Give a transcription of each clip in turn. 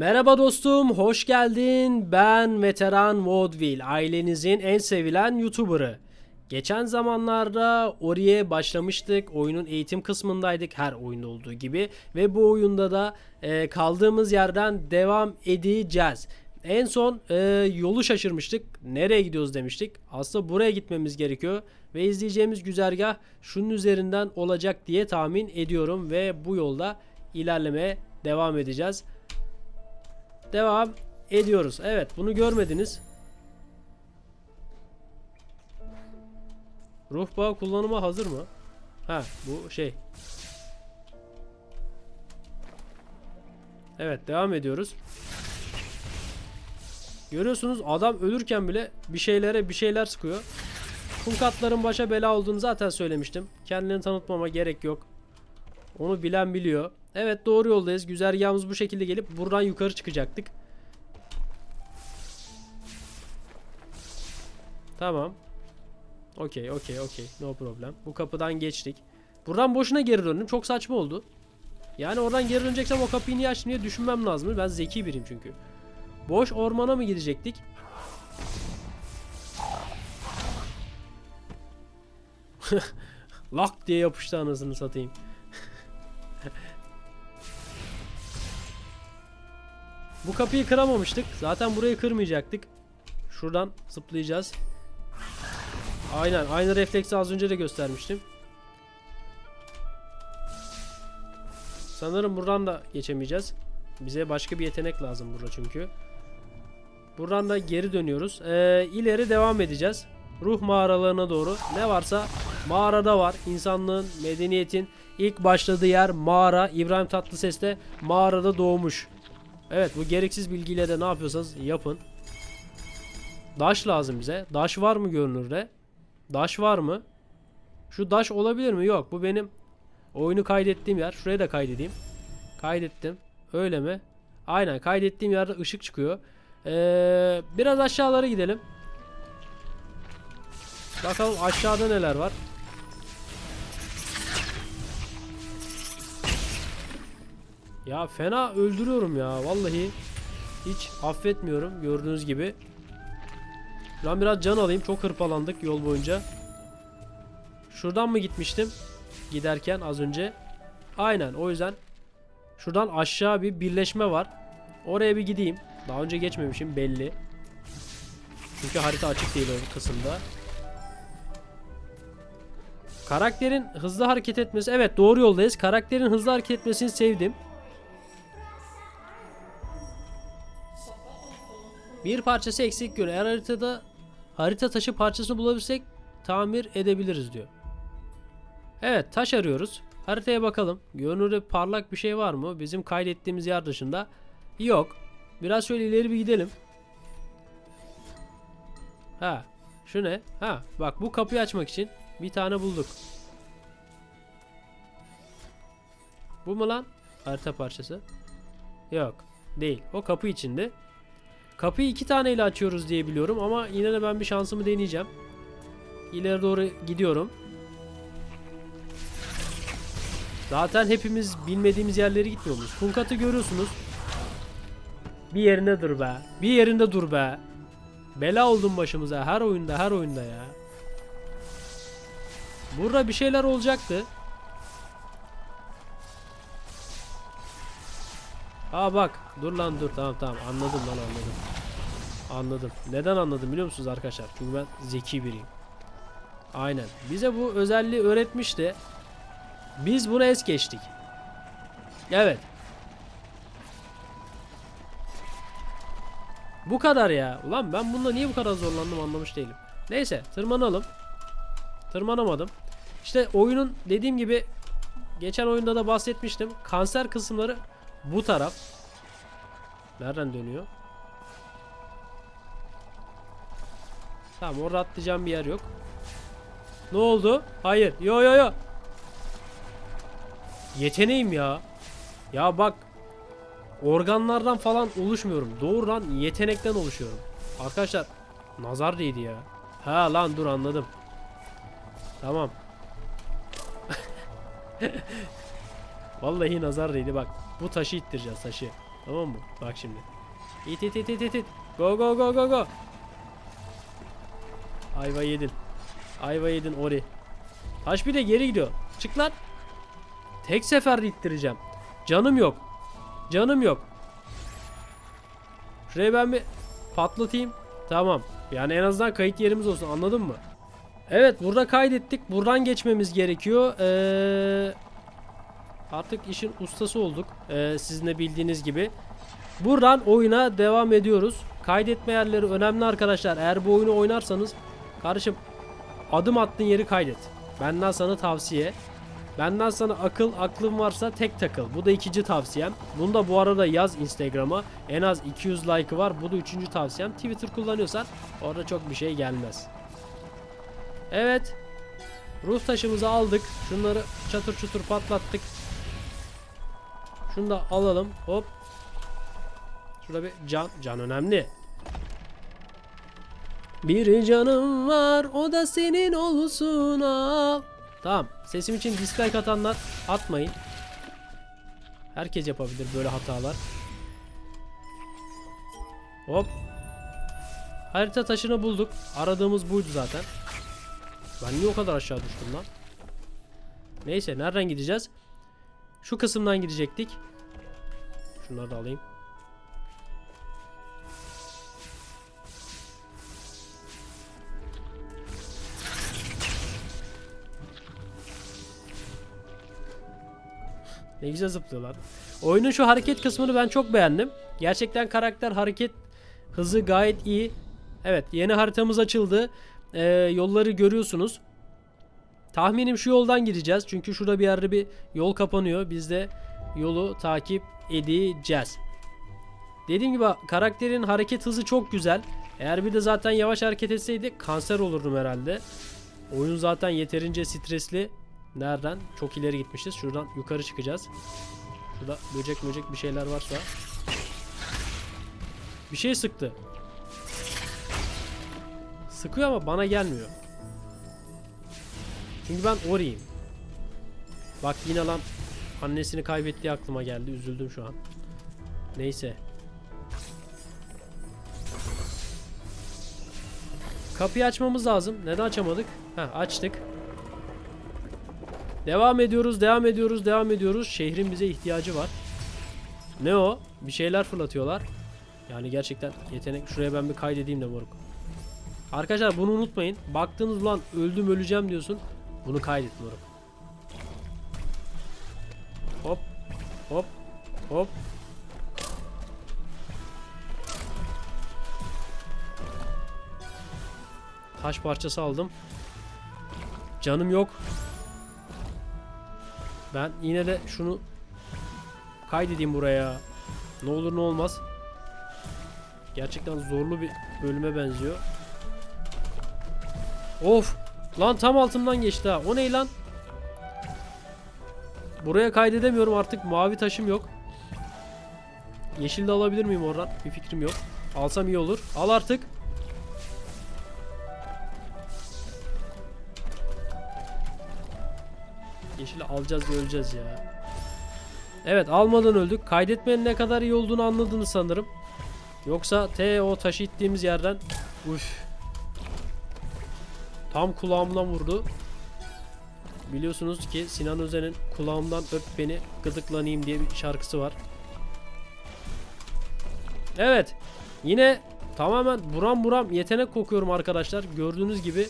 Merhaba dostum, hoş geldin. Ben Veteran Vaudeville, ailenizin en sevilen YouTuber'ı. Geçen zamanlarda Ori'ye başlamıştık. Oyunun eğitim kısmındaydık her oyunda olduğu gibi. Ve bu oyunda da e, kaldığımız yerden devam edeceğiz. En son e, yolu şaşırmıştık. Nereye gidiyoruz demiştik. Aslında buraya gitmemiz gerekiyor. Ve izleyeceğimiz güzergah şunun üzerinden olacak diye tahmin ediyorum. Ve bu yolda ilerlemeye devam edeceğiz. Devam ediyoruz. Evet bunu görmediniz. Ruh bağı kullanıma hazır mı? Ha bu şey. Evet devam ediyoruz. Görüyorsunuz adam ölürken bile bir şeylere bir şeyler sıkıyor. Kunkatların başa bela olduğunu zaten söylemiştim. Kendilerini tanıtmama gerek yok. Onu bilen biliyor. Evet doğru yoldayız. Güzergahımız bu şekilde gelip buradan yukarı çıkacaktık. Tamam. Okey okey okey. No problem. Bu kapıdan geçtik. Buradan boşuna geri döndüm. Çok saçma oldu. Yani oradan geri döneceksem o kapıyı niye açtım diye düşünmem lazım. Ben zeki biriyim çünkü. Boş ormana mı gidecektik? Lak diye yapıştı anasını satayım. Bu kapıyı kıramamıştık. Zaten burayı kırmayacaktık. Şuradan zıplayacağız. Aynen. Aynı refleksi az önce de göstermiştim. Sanırım buradan da geçemeyeceğiz. Bize başka bir yetenek lazım burada çünkü. Buradan da geri dönüyoruz. Ee, ileri devam edeceğiz. Ruh mağaralarına doğru. Ne varsa mağarada var. İnsanlığın, medeniyetin ilk başladığı yer mağara. İbrahim Tatlıses de mağarada doğmuş. Evet bu gereksiz bilgiyle de ne yapıyorsanız yapın. Daş lazım bize. Daş var mı görünürde? Daş var mı? Şu daş olabilir mi? Yok. Bu benim oyunu kaydettiğim yer. Şuraya da kaydedeyim. Kaydettim. Öyle mi? Aynen. Kaydettiğim yerde ışık çıkıyor. Ee, biraz aşağılara gidelim. Bakalım aşağıda neler var. Ya fena öldürüyorum ya. Vallahi hiç affetmiyorum gördüğünüz gibi. Ben biraz can alayım. Çok hırpalandık yol boyunca. Şuradan mı gitmiştim? Giderken az önce. Aynen o yüzden. Şuradan aşağı bir birleşme var. Oraya bir gideyim. Daha önce geçmemişim belli. Çünkü harita açık değil o kısımda. Karakterin hızlı hareket etmesi. Evet doğru yoldayız. Karakterin hızlı hareket etmesini sevdim. Bir parçası eksik göre eğer haritada harita taşı parçasını bulabilirsek tamir edebiliriz diyor. Evet taş arıyoruz. Haritaya bakalım. Görünürde parlak bir şey var mı? Bizim kaydettiğimiz yer dışında. Yok. Biraz şöyle ileri bir gidelim. Ha. Şu ne? Ha. Bak bu kapıyı açmak için bir tane bulduk. Bu mu lan? Harita parçası. Yok. Değil. O kapı içinde. Kapıyı iki taneyle açıyoruz diye biliyorum ama yine de ben bir şansımı deneyeceğim. İleri doğru gidiyorum. Zaten hepimiz bilmediğimiz yerlere gitmiyor muyuz? Funkat'ı görüyorsunuz. Bir yerinde dur be. Bir yerinde dur be. Bela oldun başımıza her oyunda her oyunda ya. Burada bir şeyler olacaktı. Aa bak dur lan dur tamam tamam anladım lan anladım. Anladım. Neden anladım biliyor musunuz arkadaşlar? Çünkü ben zeki biriyim. Aynen. Bize bu özelliği öğretmişti. Biz bunu es geçtik. Evet. Bu kadar ya. Ulan ben bunda niye bu kadar zorlandım anlamış değilim. Neyse tırmanalım. Tırmanamadım. İşte oyunun dediğim gibi geçen oyunda da bahsetmiştim. Kanser kısımları bu taraf. Nereden dönüyor? Tamam orada atlayacağım bir yer yok. Ne oldu? Hayır. Yo yo yo. Yeteneğim ya. Ya bak. Organlardan falan oluşmuyorum. Doğrudan yetenekten oluşuyorum. Arkadaşlar nazar değdi ya. Ha lan dur anladım. Tamam. Vallahi nazar değdi bak. Bu taşı ittireceğiz taşı. Tamam mı? Bak şimdi. İt it it it it it. Go go go go go. Ayva yedin. Ayva yedin Ori. Taş bir de geri gidiyor. Çık lan. Tek seferde ittireceğim. Canım yok. Canım yok. Şurayı ben bir patlatayım. Tamam. Yani en azından kayıt yerimiz olsun. Anladın mı? Evet burada kaydettik. Buradan geçmemiz gerekiyor. Ee, artık işin ustası olduk. Ee, sizin de bildiğiniz gibi. Buradan oyuna devam ediyoruz. Kaydetme yerleri önemli arkadaşlar. Eğer bu oyunu oynarsanız kardeşim adım attığın yeri kaydet. Benden sana tavsiye. Benden sana akıl, aklın varsa tek takıl. Bu da ikinci tavsiyem. Bunu da bu arada yaz Instagram'a. En az 200 like'ı var. Bu da üçüncü tavsiyem. Twitter kullanıyorsan orada çok bir şey gelmez. Evet. Ruh taşımızı aldık. Şunları çatır çutur patlattık. Şunu da alalım. Hop. Şurada bir can. Can önemli. Bir canım var o da senin olsun al. Tamam. Sesim için dislike atanlar atmayın. Herkes yapabilir böyle hatalar. Hop. Harita taşını bulduk. Aradığımız buydu zaten. Ben niye o kadar aşağı düştüm lan? Neyse nereden gideceğiz? Şu kısımdan gidecektik. Şunları da alayım. Ne güzel zıplıyorlar. Oyunun şu hareket kısmını ben çok beğendim. Gerçekten karakter hareket hızı gayet iyi. Evet yeni haritamız açıldı. Ee, yolları görüyorsunuz. Tahminim şu yoldan gideceğiz. Çünkü şurada bir yerde bir yol kapanıyor. Biz de yolu takip edeceğiz. Dediğim gibi karakterin hareket hızı çok güzel. Eğer bir de zaten yavaş hareket etseydi kanser olurdum herhalde. Oyun zaten yeterince stresli. Nereden? Çok ileri gitmişiz. Şuradan yukarı çıkacağız. Şurada böcek böcek bir şeyler varsa. Bir şey sıktı. Sıkıyor ama bana gelmiyor. Çünkü ben Ori'yim. Bak yine lan annesini kaybettiği aklıma geldi. Üzüldüm şu an. Neyse. Kapıyı açmamız lazım. Neden açamadık? Ha açtık. Devam ediyoruz, devam ediyoruz, devam ediyoruz. Şehrin bize ihtiyacı var. Ne o? Bir şeyler fırlatıyorlar. Yani gerçekten yetenek. Şuraya ben bir kaydedeyim de moruk. Arkadaşlar bunu unutmayın. Baktığınız ulan öldüm öleceğim diyorsun. Bunu kaydet. Hop. Hop. Hop. Taş parçası aldım. Canım yok. Ben yine de şunu kaydedeyim buraya. Ne olur ne olmaz. Gerçekten zorlu bir bölüme benziyor. Of! Lan tam altımdan geçti ha. O ne lan? Buraya kaydedemiyorum artık. Mavi taşım yok. Yeşil de alabilir miyim oradan? Bir fikrim yok. Alsam iyi olur. Al artık. Yeşili alacağız ve öleceğiz ya. Evet almadan öldük. Kaydetmenin ne kadar iyi olduğunu anladınız sanırım. Yoksa T o taşı ittiğimiz yerden Uf. Tam kulağımdan vurdu. Biliyorsunuz ki Sinan Özen'in kulağımdan öp beni gıdıklanayım diye bir şarkısı var. Evet. Yine tamamen buram buram yetenek kokuyorum arkadaşlar. Gördüğünüz gibi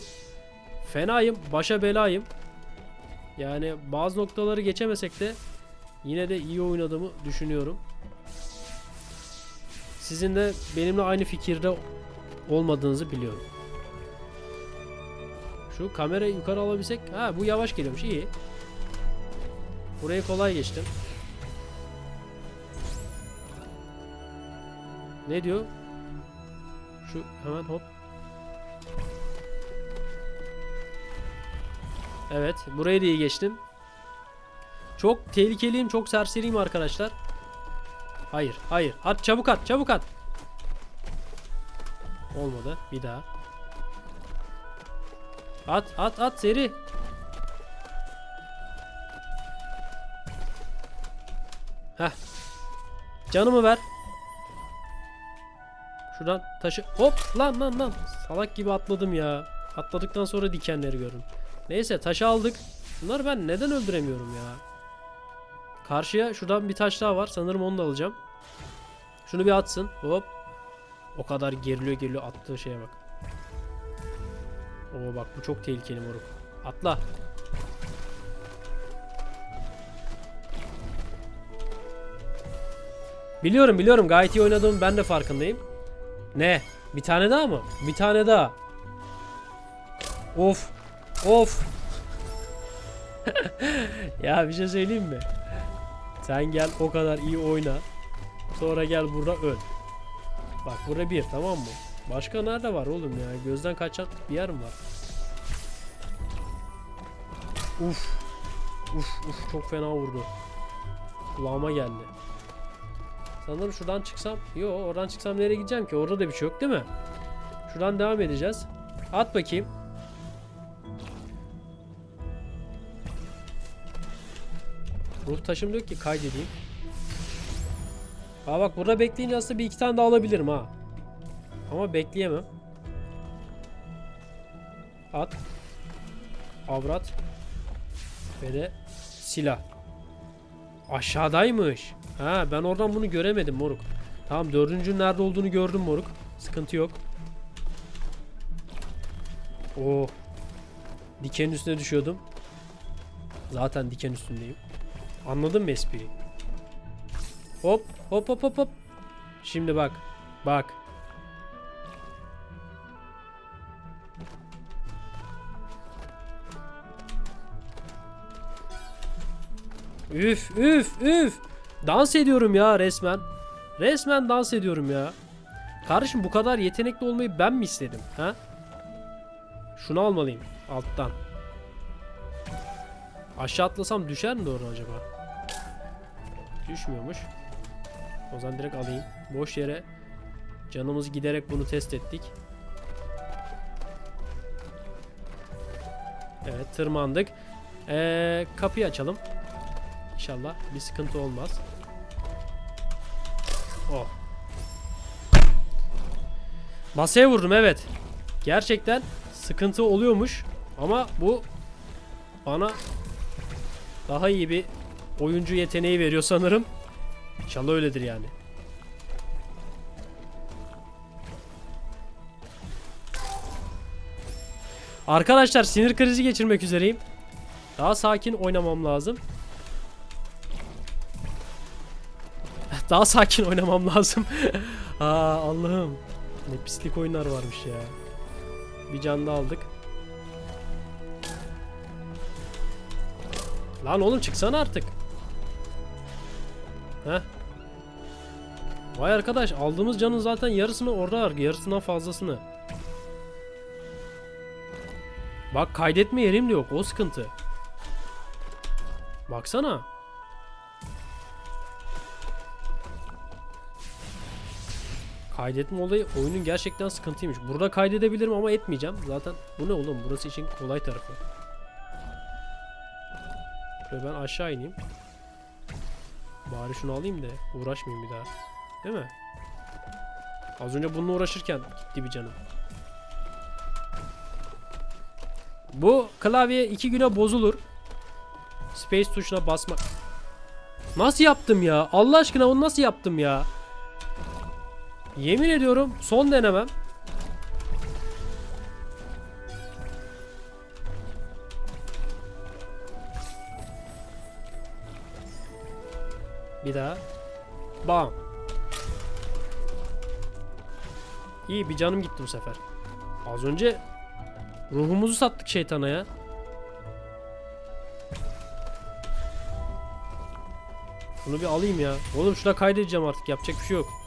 fenayım, başa belayım. Yani bazı noktaları geçemesek de yine de iyi oynadığımı düşünüyorum. Sizin de benimle aynı fikirde olmadığınızı biliyorum. Şu kamerayı yukarı alabilsek. Ha bu yavaş geliyormuş iyi. Burayı kolay geçtim. Ne diyor? Şu hemen hop. Evet, burayı da iyi geçtim. Çok tehlikeliyim, çok serseriyim arkadaşlar. Hayır, hayır. At çabuk at, çabuk at. Olmadı. Bir daha. At, at, at seri. Heh. Canımı ver. Şuradan taşı hop lan lan lan. Salak gibi atladım ya. Atladıktan sonra dikenleri gördüm. Neyse taşı aldık. Bunları ben neden öldüremiyorum ya? Karşıya şuradan bir taş daha var. Sanırım onu da alacağım. Şunu bir atsın. Hop. O kadar geriliyor geriliyor attığı şeye bak. Oo bak bu çok tehlikeli moruk. Atla. Biliyorum biliyorum gayet iyi oynadığım ben de farkındayım. Ne? Bir tane daha mı? Bir tane daha. Of. Of. ya bir şey söyleyeyim mi? Sen gel o kadar iyi oyna. Sonra gel burada öl. Bak burada bir tamam mı? Başka nerede var oğlum ya? Gözden kaçan bir yer mi var? Uf. Uf uf çok fena vurdu. Kulağıma geldi. Sanırım şuradan çıksam. Yo oradan çıksam nereye gideceğim ki? Orada da bir şey yok değil mi? Şuradan devam edeceğiz. At bakayım. Ruh taşım diyor ki kaydedeyim. Aa bak burada bekleyince aslında bir iki tane daha alabilirim ha. Ama bekleyemem. At. Avrat. Ve de silah. Aşağıdaymış. Ha ben oradan bunu göremedim moruk. Tamam dördüncünün nerede olduğunu gördüm moruk. Sıkıntı yok. Oo. Diken üstüne düşüyordum. Zaten diken üstündeyim. Anladın mı espriyi? Hop hop hop hop hop. Şimdi bak. Bak. Üf üf üf. Dans ediyorum ya resmen. Resmen dans ediyorum ya. Kardeşim bu kadar yetenekli olmayı ben mi istedim? Ha? Şunu almalıyım alttan. Aşağı atlasam düşer mi doğru acaba? Düşmüyormuş. O zaman direkt alayım. Boş yere canımız giderek bunu test ettik. Evet tırmandık. Ee, kapıyı açalım. İnşallah bir sıkıntı olmaz. Oh. Masaya vurdum evet. Gerçekten sıkıntı oluyormuş. Ama bu bana daha iyi bir oyuncu yeteneği veriyor sanırım. İnşallah öyledir yani. Arkadaşlar sinir krizi geçirmek üzereyim. Daha sakin oynamam lazım. Daha sakin oynamam lazım. Aa Allah'ım. Ne pislik oyunlar varmış ya. Bir can da aldık. Lan oğlum çıksana artık. Heh. Vay arkadaş aldığımız canın zaten yarısını orada var. Yarısından fazlasını. Bak kaydetme yerim de yok. O sıkıntı. Baksana. Kaydetme olayı oyunun gerçekten sıkıntıymış. Burada kaydedebilirim ama etmeyeceğim. Zaten bu ne oğlum? Burası için kolay tarafı. Şöyle ben aşağı ineyim. Bari şunu alayım da uğraşmayayım bir daha. Değil mi? Az önce bununla uğraşırken gitti bir canım. Bu klavye iki güne bozulur. Space tuşuna basmak. Nasıl yaptım ya? Allah aşkına onu nasıl yaptım ya? Yemin ediyorum son denemem. Bir daha. Bam. İyi bir canım gitti bu sefer. Az önce ruhumuzu sattık şeytana ya. Bunu bir alayım ya. Oğlum şuna kaydedeceğim artık. Yapacak bir şey yok.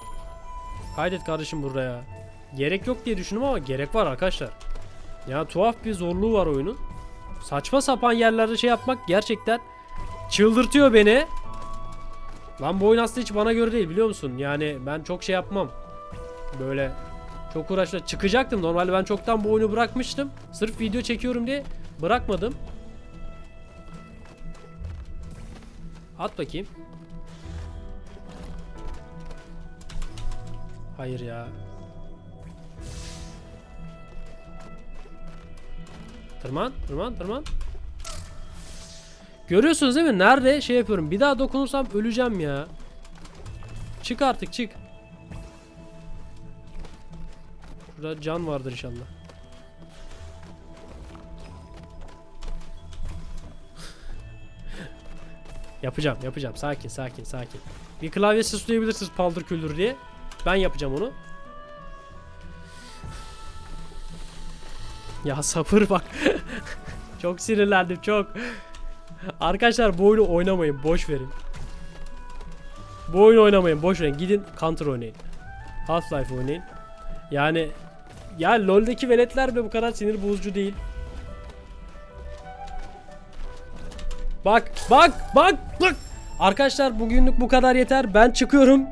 Kaydet kardeşim buraya. Gerek yok diye düşündüm ama gerek var arkadaşlar. Ya tuhaf bir zorluğu var oyunun. Saçma sapan yerlerde şey yapmak gerçekten çıldırtıyor beni. Lan bu oyun aslında hiç bana göre değil biliyor musun? Yani ben çok şey yapmam. Böyle çok uğraşla çıkacaktım. Normalde ben çoktan bu oyunu bırakmıştım. Sırf video çekiyorum diye bırakmadım. At bakayım. Hayır ya. Tırman, tırman, tırman. Görüyorsunuz değil mi? Nerede şey yapıyorum. Bir daha dokunursam öleceğim ya. Çık artık çık. Şurada can vardır inşallah. yapacağım, yapacağım. Sakin, sakin, sakin. Bir klavye sesi duyabilirsiniz paldır küldür diye. Ben yapacağım onu. Ya sabır bak. çok sinirlendim çok. Arkadaşlar bu oyunu oynamayın. Boş verin. Bu oyunu oynamayın. Boş verin. Gidin Counter oynayın. Half-Life oynayın. Yani ya LoL'deki veletler bile bu kadar sinir bozucu değil. Bak bak bak bak. Arkadaşlar bugünlük bu kadar yeter. Ben çıkıyorum.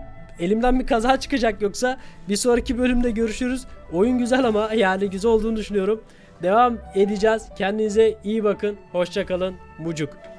Elimden bir kaza çıkacak yoksa bir sonraki bölümde görüşürüz. Oyun güzel ama yani güzel olduğunu düşünüyorum. Devam edeceğiz. Kendinize iyi bakın. Hoşça kalın. Mucuk.